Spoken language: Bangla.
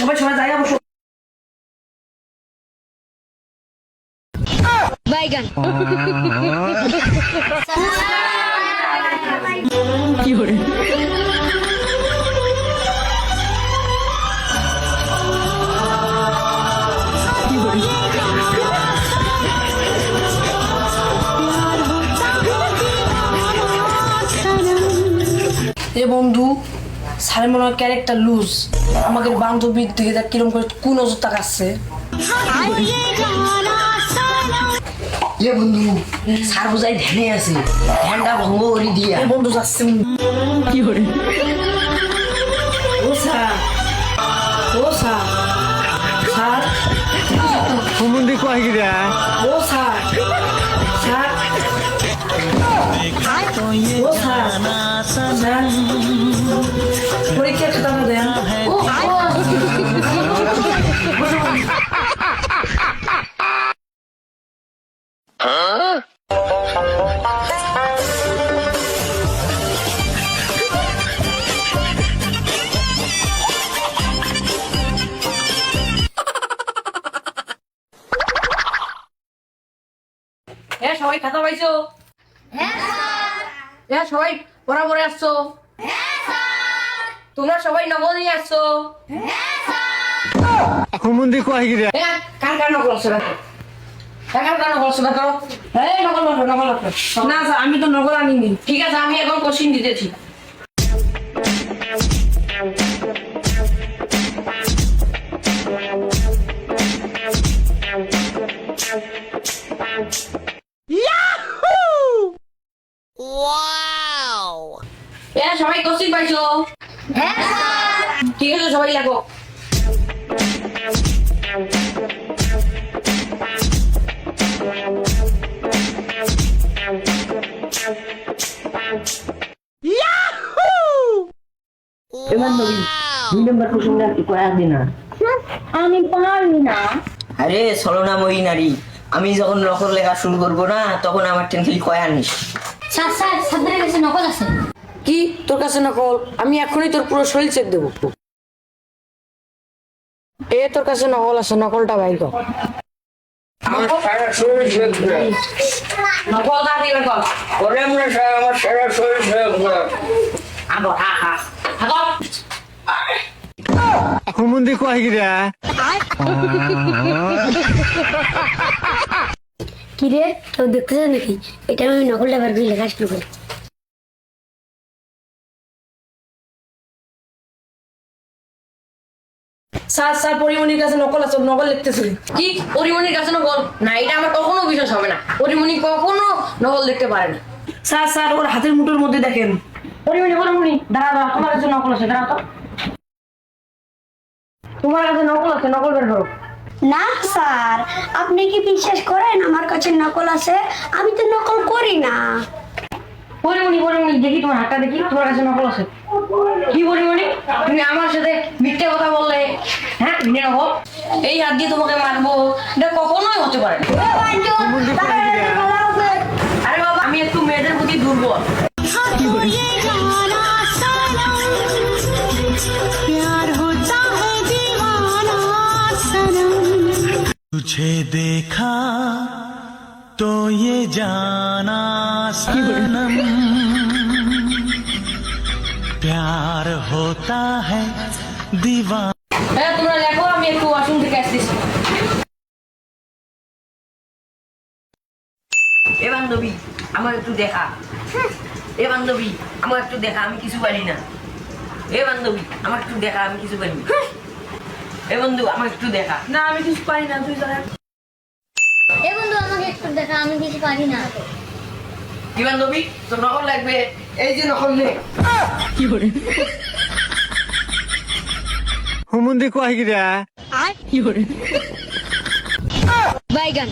সবাই সবাই জায়গা বসো বাইগান এ বন্ধু স্যার মনে হয় ক্যারেক্টার লুজ আমাকে বান্ধবীর দিকে দেখ কিরম করে কোন নজর তাকাচ্ছে। এ বন্ধু স্যার বোঝাই ধ্যানে আছে। ধ্যানটা ভঙ্গ করে দিয়া। এ বন্ধু যাচ্ছে কি করে ও স্যার ও স্যার। স্যার। হুমুন্দি কয় গিরা ও স্যার। স্যার। ও স্যার। পরীক্ষার খাতাটা দেন হ্যাঁ সবাই খাতা পাইছো? হ্যাঁ সবাই বরাবরে আসছো? তোমরা সবাই নগদ নিয়ে আসছো? হুমুন্দি কয় গিরা? কার কার নকল কার কার নকল। না স্যার আমি তো নকল আনিনি। ঠিক আছে আমি এখন কোশ্চিন দিতেছি। হ্যাঁ সবাই কোশ্চিন পাইছো? ঠিক আছে সবাই এবার নবী দুই নম্বর আমি পারি না। আরে ছলনাময়ী নারী। আমি যখন নকল লেখা শুরু করব না তখন আমার টেন খালি কয়া আনিস? স্যার স্যার সাদের কাছে নকল আছে। কি? তোর কাছে নকল আমি এখনই তোর পুরো শরীর চেক দেবো। এ তোর কাছে নকল আছে নকলটা বাইর কর। হুমুন্দি কেউ দেখতেছে নাকি? এটা আমি নকলটা বার করে লেখা শুরু করি। স্যার স্যার পরিমণির কাছে নকল আছে নকল লিখতেছে কি? পরিমণির কাছে নকল? না এটা আমার কখনো বিশ্বাস হবে না। পরিমণি কখনো নকল দেখতে পারে না। স্যার স্যার ওর হাতের মুঠোর মধ্যে দেখেন। পরিমণি পরিমণি দাঁড়া দাঁড়া তোমার কাছে নকল আছে দাঁড়া তো। তোমার কাছে নকল আছে নকল বের করো। না স্যার আপনি কি বিশ্বাস করেন আমার কাছে নকল আছে? আমি তো নকল করি না। পরিমণি পরিমণি দেখি তোমার হাতটা দেখি তোমার কাছে নকল আছে কি পরিমণি তুমি আমার সাথে মিথ্যে কথা বললে হ্যাঁ মিথ্যে নকল এই হাত দিয়ে তোমাকে মারবো এটা কখনোই হতে পারে না হুমুন্দি কয় গিরা আরে বাবা আমি একটু মেয়েদের প্রতি দুর্বল तुझे देखा तो ये जाना सनम प्यार होता है दीवाना হ্যাঁ তোমরা লেখো আমি একটু ওয়াশরুম থেকে আসতেছি এ বান্ধবী আমার একটু দেখা এ বান্ধবী আমার একটু দেখা আমি কিছু পারি না এ বান্ধবী আমার একটু দেখা আমি কিছু পারি না এ বন্ধু আমার একটু দেখা না আমি কিছু পারি না তুই জানা এ বন্ধু আমাকে একটু দেখা আমি কিছু পারি না কি বান্ধবী তো নকল লাগবে। এই যে নকল নে। হুমুন্দি কয় গিরা বাইগান।